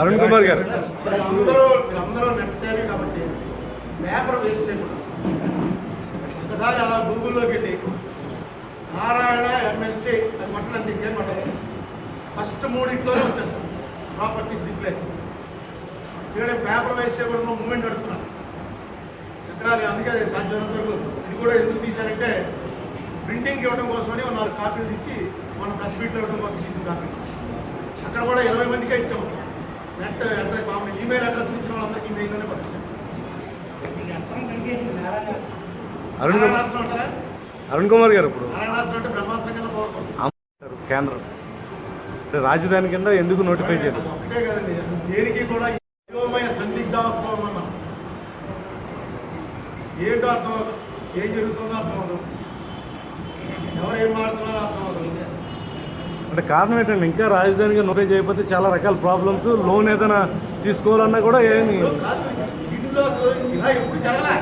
అరుణ్ కుమార్ గారు. అందరూ మీరందరూ నెట్ సేవే కాబట్టి పేపర్ వేస్ట్ చేయకూడదు. ఒకసారి అలా గూగుల్లోకి వెళ్ళి నారాయణ ఎమ్మెల్సీ అది మట్టలు ఇంకేం పట్టదు. ఫస్ట్ మూడింట్లోనే వచ్చేస్తాం ప్రాపర్టీస్ డిస్ప్లే ఇక్కడ పేపర్ వేస్ట్ చేయకూడదు మూమెంట్ పెడుతున్నాను ఎక్కడాలి అందుకే సాధ్యమైనంత వరకు ఇది కూడా ఎందుకు తీశారంటే ప్రింటింగ్ ఇవ్వడం కోసమని నాలుగు కాపీలు తీసి మన ప్రెస్ మీట్లో ఇవ్వడం కోసం తీసిన కాపీలు. అక్కడ కూడా ఇరవై మందికే ఇచ్చాము. నెట్ అడ్రస్ మామూలు ఈమెయిల్ అడ్రస్ ఇచ్చిన వాళ్ళందరికీ ఈమెయిల్లోనే పంపించాం. అరుణ్ అరుణ్ కుమార్ గారు ఇప్పుడు. కేంద్రం. అంటే రాజధాని కింద ఎందుకు నోటిఫై చేయలేదు? ఒకటే కదండి. దేనికి కూడా యోగమైన సందిగ్ధావస్థలో ఉన్నాం మనం ఏంటో అర్థం ఏం జరుగుతుందో అర్థం ఎవరు ఏం మాడుతున్నారో అవ్వదు అంటే కారణం ఏంటంటే ఇంకా రాజధానిగా నోటిఫై చేయకపోతే చాలా రకాల ప్రాబ్లమ్స్ లోన్ ఏదైనా తీసుకోవాలన్నా కూడా ఏమి కాదు ఇంట్లో అసలు ఇలా ఎప్పుడు జరగలే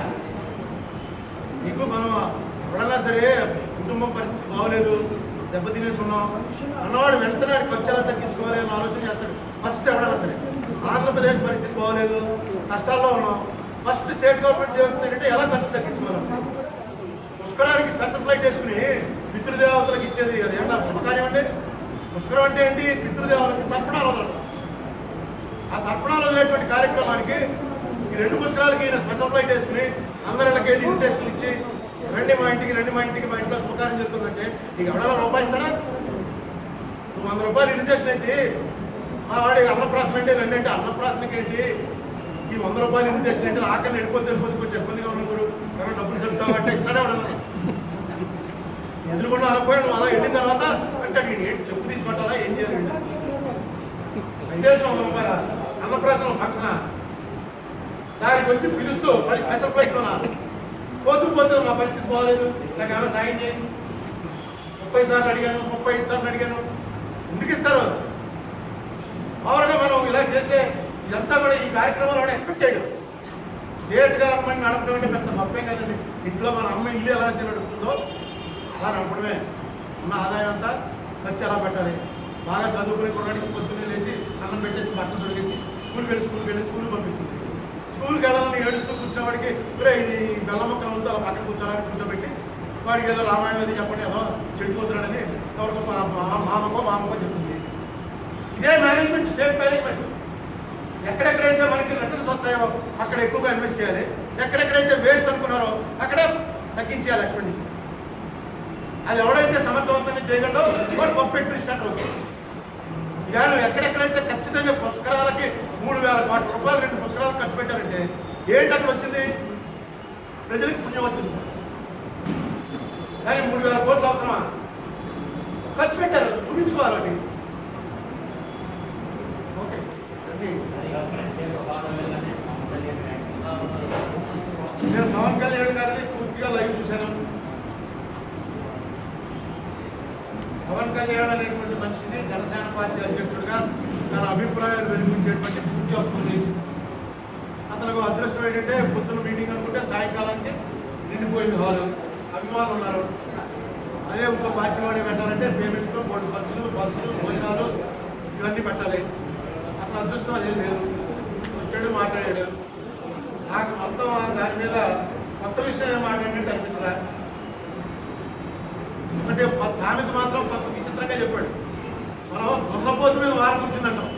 నీకు మనం ఎప్పుడన్నా సరే కుటుంబం పరిస్థితి బాగోలేదు దెబ్బతినేసి ఉన్నాం అన్నవాడు వెంటనే వాడికి ఖర్చులా తగ్గించుకోవాలి అని ఆలోచన చేస్తాడు. ఫస్ట్ ఎవడన్నా సరే. ఆంధ్రప్రదేశ్ పరిస్థితి బాగోలేదు కష్టాల్లో ఉన్నాం. ఫస్ట్ స్టేట్ గవర్నమెంట్ చేయాల్సింది ఏంటంటే ఎలా ఖర్చు తగ్గించుకోవాలి? పుష్కరానికి స్పెషల్ ఫ్లైట్ వేసుకుని పితృదేవతలకు ఇచ్చేది అది ఏమన్నా శుభకార్యం అంటే పుష్కరం అంటే ఏంటి? పితృదేవాలకి తర్పణాలు వదలడం ఆ తర్పణాలు వదిలేటువంటి కార్యక్రమానికి ఈ రెండు పుష్కరాలకి ఈయన స్పెషల్ ఫ్లైట్ వేసుకుని అందరిళ్ళకి వెళ్ళి ఇన్విటేషన్ ఇచ్చి రండి మా ఇంటికి రండి మా ఇంటికి మా ఇంట్లో శుభకార్యం జరుగుతుందంటే నీకు ఎవడన్నా రూపాయి ఇస్తాడా? నువ్వు వంద రూపాయలు ఇన్విటేషన్ వేసి మా వాడి అన్నప్రాసన అంటే రండి అంటే అన్నప్రాసనకి ఏంటి? ఈ వంద రూపాయలు ఇన్విటేషన్ అంటే ఆకలి వెళ్ళిపోతే వెళ్ళిపోతే కొంచెం ఇబ్బందిగా ఉన్నప్పుడు ఎవరైనా డబ్బులు చెప్తావు అంటే ఇస్తాడే వాడన్నా ఎదురుకుండా అనకపోయి నువ్వు అలా వెళ్ళిన తర్వాత అంటే ఏంటి చెప్పు తీసుకుంటారా ఏం చేయాలి వెంకటేశ్వర వంద రూపాయల అన్నప్రాసన ఫంక్షన్. దానికి వచ్చి పిలుస్తూ మరి స్పెషల్ ఫ్లైట్ పోతూ పోతూ నా పరిస్థితి బాగోలేదు. నాకు ఏమైనా సాయం చేయండి ముప్పై సార్లు అడిగాను ముప్పై ఐదు సార్లు అడిగాను. ఎందుకు ఇస్తారు? మామూలుగా మనం ఇలా చేస్తే ఇదంతా కూడా ఈ కార్యక్రమాలు కూడా ఎక్స్పెక్ట్ చేయడం. స్టేట్గా అమ్మాయిని నడపడం అంటే పెద్ద తప్పే కదండి. ఇంట్లో మన అమ్మ ఇల్లు ఎలా అయితే నడుపుతుందో అలా నడపడమే. ఉన్న ఆదాయం అంతా ఖర్చు ఎలా పెట్టాలి? బాగా చదువుకునే కొనడానికి పొద్దున్నే లేచి అన్నం పెట్టేసి బట్టలు తొడిగేసి స్కూల్కి వెళ్ళి స్కూల్కి వెళ్ళి స్కూల్ పంపిస్తుంది. స్కూల్కి వెళ్ళాలని ఏడుస్తూ కూర్చున్న వాడికి ఇప్పుడు ఈ బెల్ల మొక్కలు ఉంటే అలా పక్కన కూర్చోడానికి కూర్చోబెట్టి వాడికి ఏదో రామాయణం అది చెప్పండి ఏదో చెడిపోతున్నాడని ఎవరికో మా మా- మామకో మామకో చెప్తుంది. ఇదే మేనేజ్మెంట్ స్టేట్ మేనేజ్మెంట్ ఎక్కడెక్కడైతే మనకి రిటర్న్స్ వస్తాయో అక్కడ ఎక్కువగా ఇన్వెస్ట్ చేయాలి. ఎక్కడెక్కడైతే వేస్ట్ అనుకున్నారో అక్కడే తగ్గించేయాలి ఎక్స్పెండిచర్ అది ఎవడైతే సమర్థవంతంగా చేయగలడో వాడు గొప్ప ఇన్వెస్టర్ అవుతుంది ఇవాళ ఎక్కడెక్కడైతే ఖచ్చితంగా పుష్కరాలకి మూడు వేల కోట్ల రూపాయలు రెండు పుష్కరాలు ఖర్చు పెట్టారంటే ఏంటి అక్కడ వచ్చింది? ప్రజలకు పుణ్యం వచ్చింది. కానీ మూడు వేల కోట్లు అవసరమా? ఖర్చు పెట్టారు చూపించుకోవాలని ఓకే. నేను పవన్ కళ్యాణ్ గారిని పూర్తిగా లైవ్ చూశాను. పవన్ కళ్యాణ్ అనేటువంటి మనిషిని జనసేన పార్టీ అధ్యక్షుడిగా తన అభిప్రాయాలు వెలిగించేటువంటి పూర్తి అవుతుంది అతనికి అదృష్టం ఏంటంటే పొద్దున మీటింగ్ అనుకుంటే సాయంకాలానికి నిండిపోయింది హాలు. అభిమానులు ఉన్నారు. అదే ఒక పార్టీ వాడి పెట్టాలంటే పేమెంట్లు బోర్డు ఖర్చులు బస్సులు భోజనాలు ఇవన్నీ పెట్టాలి. అతను అదృష్టం అదే లేదు. వచ్చాడు మాట్లాడాడు. నాకు మొత్తం దాని మీద కొత్త విషయం ఏం ఏంటంటే అనిపించలే. అంటే ప- సామెత మాత్రం కొంత విచిత్రంగా చెప్పాడు. మనం దున్నపోతు మీద వాన కూర్చుందంటాం.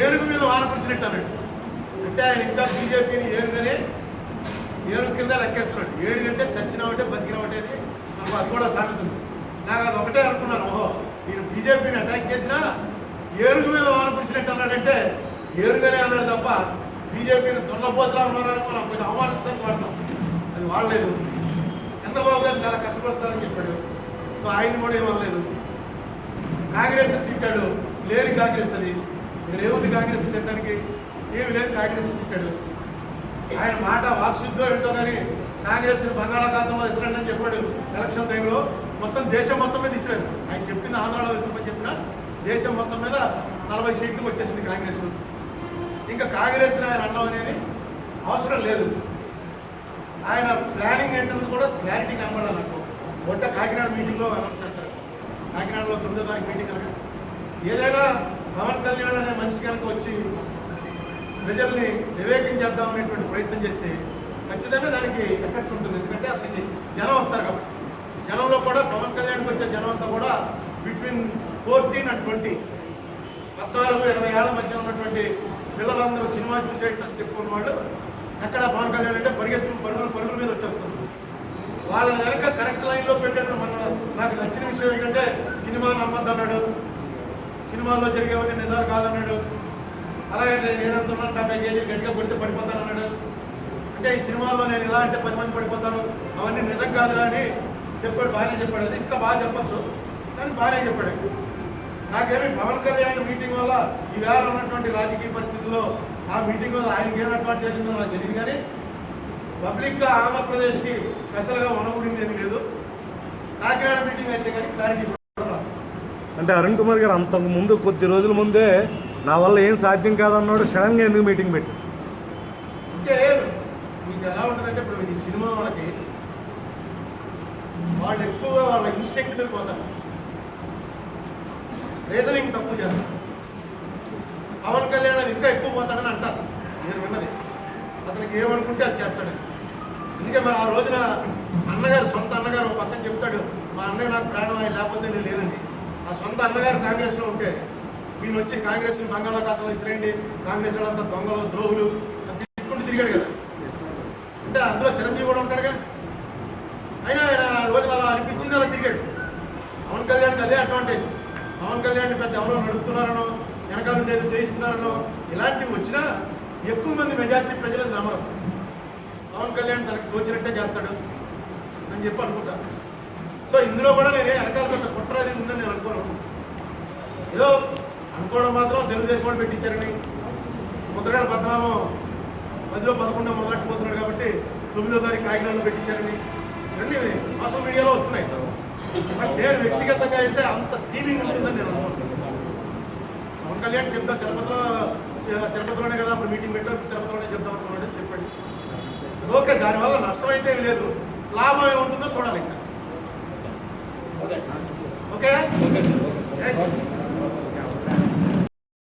ఏనుగు మీద వాన కూర్చున్నట్టు అన్నాడు. అంటే ఆయన ఇంకా బీజేపీని ఏనుగని ఏనుగు కింద లెక్కేస్తున్నాడు. ఏనుగంటే అంటే చచ్చినావంటే బతికినావంటే అని మనకు అది కూడా సామెత ఉంది. నాకు అది ఒకటే అనుకున్నాను. ఓహో నేను బీజేపీని అటాక్ చేసినా ఏనుగు మీద వాన కూర్చున్నట్టు అన్నాడంటే ఏనుగనే అన్నాడు తప్ప బీజేపీని దున్నపోతులా ఉన్నారని మనం కొంచెం అవమానించడానికి వాడతాం. అది వాడలేదు. చంద్రబాబు గారు చాలా కష్టపడతారని చెప్పాడు. సో ఆయన కూడా ఏమనలేదు. కాంగ్రెస్ తిట్టాడు. లేని కాంగ్రెస్ అని. ఇక్కడ ఏముంది కాంగ్రెస్ తిట్టడానికి? ఏమి లేదు కాంగ్రెస్ తిట్టాడు. ఆయన మాట వాక్సిద్ధో ఏంటో కానీ కాంగ్రెస్ బంగాళాఖాతంలో ఇస్తాడని చెప్పాడు ఎలక్షన్ టైంలో. మొత్తం దేశం మొత్తం మీద ఇస్తాడు ఆయన చెప్పింది ఆంధ్రాలో ఇస్తామని చెప్పిన దేశం మొత్తం మీద నలభై సీట్లు వచ్చేసింది కాంగ్రెస్. ఇంకా కాంగ్రెస్ ఆయన అన్నం అనేది అవసరం లేదు. ఆయన ప్లానింగ్ ఏంటన్నది కూడా క్లారిటీ కనబడాలి నాకు. మొట్ట కాకినాడ మీటింగ్లో అనౌన్స్ చేస్తారు. కాకినాడలో తొమ్మిదో తారీఖు మీటింగ్ కనుక ఏదైనా పవన్ కళ్యాణ్ అనే మనిషి కనుక వచ్చి ప్రజల్ని నివేదించేద్దాం అనేటువంటి ప్రయత్నం చేస్తే ఖచ్చితంగా దానికి ఎఫెక్ట్ ఉంటుంది. ఎందుకంటే అతనికి జనం వస్తారు కాబట్టి. జనంలో కూడా పవన్ కళ్యాణ్కి వచ్చే జనం అంతా కూడా బిట్వీన్ ఫోర్టీన్ అండ్ ట్వంటీ పద్నాలుగు ఇరవై ఏళ్ళ మధ్య ఉన్నటువంటి పిల్లలందరూ సినిమా చూసే ఇంట్రెస్ట్ ఎక్కువ ఉన్నవాళ్ళు ఎక్కడ పవన్ కళ్యాణ్ అంటే పరిగెత్తు పరుగులు పరుగుల మీద వచ్చేస్తుంది వాళ్ళని కనుక కరెక్ట్ లైన్లో పెట్టాడు మన నాకు నచ్చిన విషయం ఏంటంటే సినిమా నమ్మద్దన్నాడు. సినిమాల్లో జరిగేవన్నీ నిజాలు కాదన్నాడు. అలాగే నేను అంటున్నాను డెబ్బై కేజీలు గట్టిగా పడితే పడిపోతానన్నాడు. అంటే ఈ సినిమాల్లో నేను ఇలా అంటే పది మంది పడిపోతాను అవన్నీ నిజం కాదురా అని చెప్పాడు బాగానే చెప్పాడు. అది ఇంకా బాగా చెప్పచ్చు. కానీ బాగానే చెప్పాడు. నాకేమి పవన్ కళ్యాణ్ మీటింగ్ వల్ల ఈవేళ ఉన్నటువంటి రాజకీయ పరిస్థితుల్లో ఆ మీటింగ్ వల్ల ఆయనకి ఏం అడ్వాంటేజ్ ఉందో నాకు తెలియదు కానీ పబ్లిక్గా ఆంధ్రప్రదేశ్కి స్పెషల్గా వనగూడింది ఏమీ లేదు. కాకినాడ మీటింగ్ అయితే కానీ క్లారిటీ. అంటే అరుణ్ కుమార్ గారు అంతకు ముందు కొద్ది రోజుల ముందే నా వల్ల ఏం సాధ్యం కాదన్నాడు సడన్గా ఎందుకు మీటింగ్ పెట్టి అంటే మీకు ఎలా ఉంటుందంటే ఇప్పుడు ఈ సినిమా వాళ్ళకి వాళ్ళు ఎక్కువగా వాళ్ళ ఇన్స్టింక్ట్ పోతారు. రీజనింగ్ తక్కువ చేస్తారు. పవన్ కళ్యాణ్ అది ఇంకా ఎక్కువ పోతాడని అంటారు. నేను విన్నది. అతనికి ఏమనుకుంటే అది చేస్తాడు. అందుకే మరి ఆ రోజున అన్నగారు సొంత అన్నగారు ఒక పక్కన చెప్తాడు మా అన్నయ్య నాకు ప్రాణం ఆయన లేకపోతే నేను లేనండి. ఆ సొంత అన్నగారు కాంగ్రెస్లో ఉంటే మీరు వచ్చి కాంగ్రెస్ బంగాళాఖాతంలో ఇసిరేయండి. కాంగ్రెస్ వాళ్ళంతా దొంగలు ద్రోహులు. అని తిట్టుకుంటూ తిరిగాడు కదా. అంటే అందులో చిరంజీవి కూడా ఉంటాడుగా. అయినా ఆయన ఆ రోజున అలా అనిపించింది అలా తిరిగాడు. పవన్ కళ్యాణ్కి అదే అడ్వాంటేజ్. పవన్ కళ్యాణ్ పెద్ద ఎవరో నడుపుతున్నారనో వెనకాల ఉండేది చేయిస్తున్నారనో ఇలాంటివి వచ్చినా ఎక్కువ మంది మెజార్టీ ప్రజలు నమ్మరు. పవన్ కళ్యాణ్ తనకి తోచినట్టే చేస్తాడు అని చెప్పి అనుకుంటాను సో ఇందులో కూడా నేను వెనకాల పెద్ద కుట్ర అది ఉందని నేను అనుకోను. ఏదో అనుకోవడం మాత్రం తెలుగుదేశం వాళ్ళు పెట్టించారని. ముద్రగడ పద్నామం పదిలో పదకొండో మొదలెట్టిపోతున్నాడు కాబట్టి తొమ్మిదో తారీఖు కాకినాడలో పెట్టించారని. ఇవన్నీ సోషల్ మీడియాలో వస్తున్నాయి. బట్ నేను వ్యక్తిగతంగా అయితే అంత స్కీమింగ్ ఉంటుందని నేను పవన్ కళ్యాణ్ చెప్తా తిరుపతిలో తిరుపతిలోనే కదా అప్పుడు మీటింగ్ పెట్టారు తిరుపతిలోనే చెప్తాం అనుకున్నాడు చెప్పండి. ఓకే దానివల్ల నష్టం అయితే లేదు. లాభం ఏముంటుందో చూడాలి. ఇంకా okay. Okay? Sir okay. Thank you